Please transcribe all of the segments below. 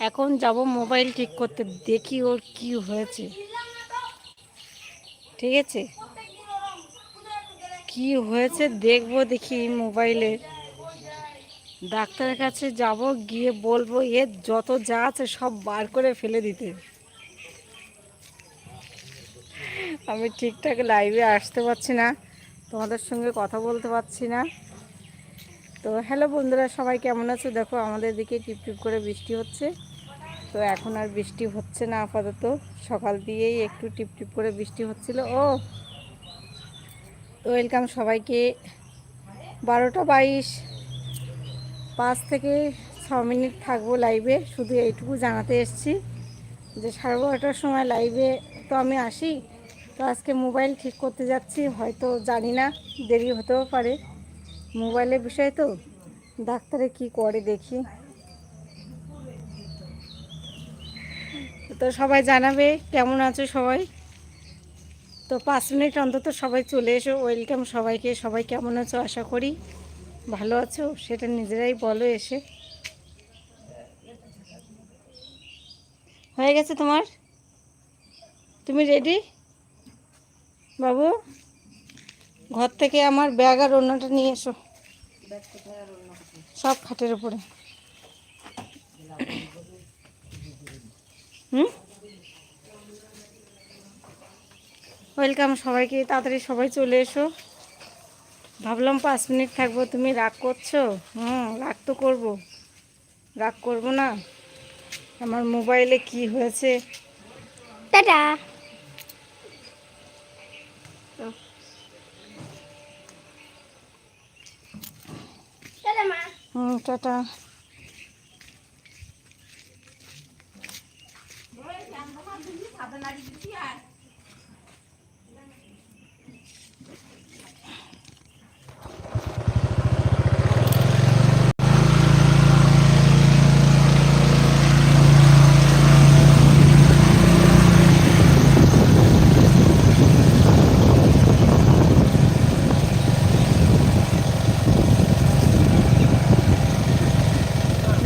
এখন যাব মোবাইল ঠিক করতে, দেখি ওর কি হয়েছে। ঠিক আছে? কি হয়েছে দেখব, দেখি মোবাইলে ডাক্তারের কাছে যাব, গিয়ে বলব এর যত যা আছে সব বার করে ফেলে দিতে। আমি ঠিকঠাক লাইভে আসতে পারছি না, তোমাদের সঙ্গে কথা বলতে পারছি না। তো হ্যালো বন্ধুরা, সবাই কেমন আছো? দেখো, আমাদের দিকে টিপ টিপ করে বৃষ্টি হচ্ছে। তো এখন আর বৃষ্টি হচ্ছে না আপাতত। সকাল দিয়েই একটু টিপ টিপ করে বৃষ্টি হচ্ছিল। ও ওয়েলকাম সবাইকে। বারোটা বাইশ। পাঁচ থেকে ছ মিনিট থাকব লাইভে শুধু এইটুকু জানাতে এসছি যে সাড়ে বারোটার সময় লাইভে তো আমি আসি। তো আজকে মোবাইল ঠিক করতে যাচ্ছি, হয়তো জানি না, দেরি হতেও পারে। মোবাইলের বিষয় তো, ডাক্তারে কি করে দেখি। তো সবাই জানাবে, কেমন আছো সবাই? তো পাঁচ মিনিট অন্তত সবাই চলে এসো, ওয়েলকাম সবাইকে। সবাই কেমন আছো? আশা করি ভালো আছো, সেটা নিজেরাই বলো এসে। হয়ে গেছে তোমার? তুমি রেডি বাবু, ঘর থেকে আমার ব্যাগ আর অন্যটা নিয়ে এসো। সব খাটের উপরে। হুম? ওয়েলকাম সবাইকে, তাড়াতাড়ি সবাই চলে এসো। ভাবলাম পাঁচ মিনিট থাকব, তুমি রাগ করছ? হুম, রাগ তো করব। রাগ করব না? আমার মোবাইলে কি হয়েছে? টাটা। টাটা।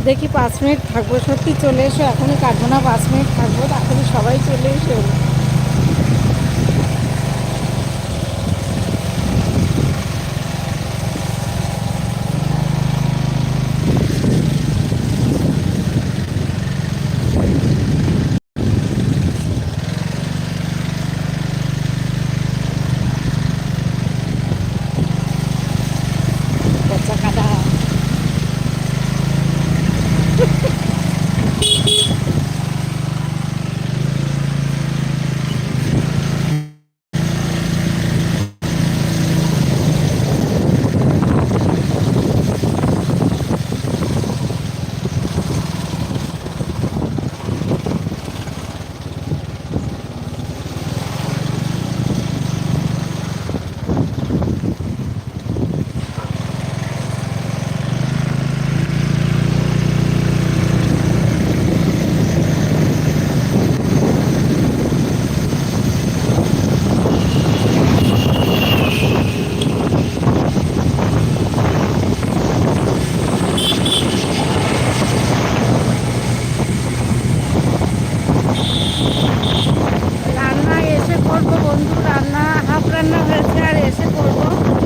দেখি পাঁচ মিনিট থাকব। সত্যি চলে এসো, এখনই কাটবো না পাঁচ মিনিট থাকব। তাড়াতাড়ি সবাই চলে এসো। রান্না এসে করব বন্ধু রান্না হাফ রান্না হয়েছে আর এসে করব।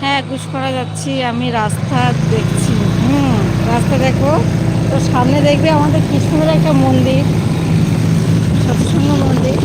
হ্যাঁ গুসকরা যাচ্ছি আমি রাস্তা দেখছি। হুম রাস্তা দেখো। তো সামনে দেখবে আমাদের কি সুন্দর একটা মন্দির সব সুন্দর মন্দির।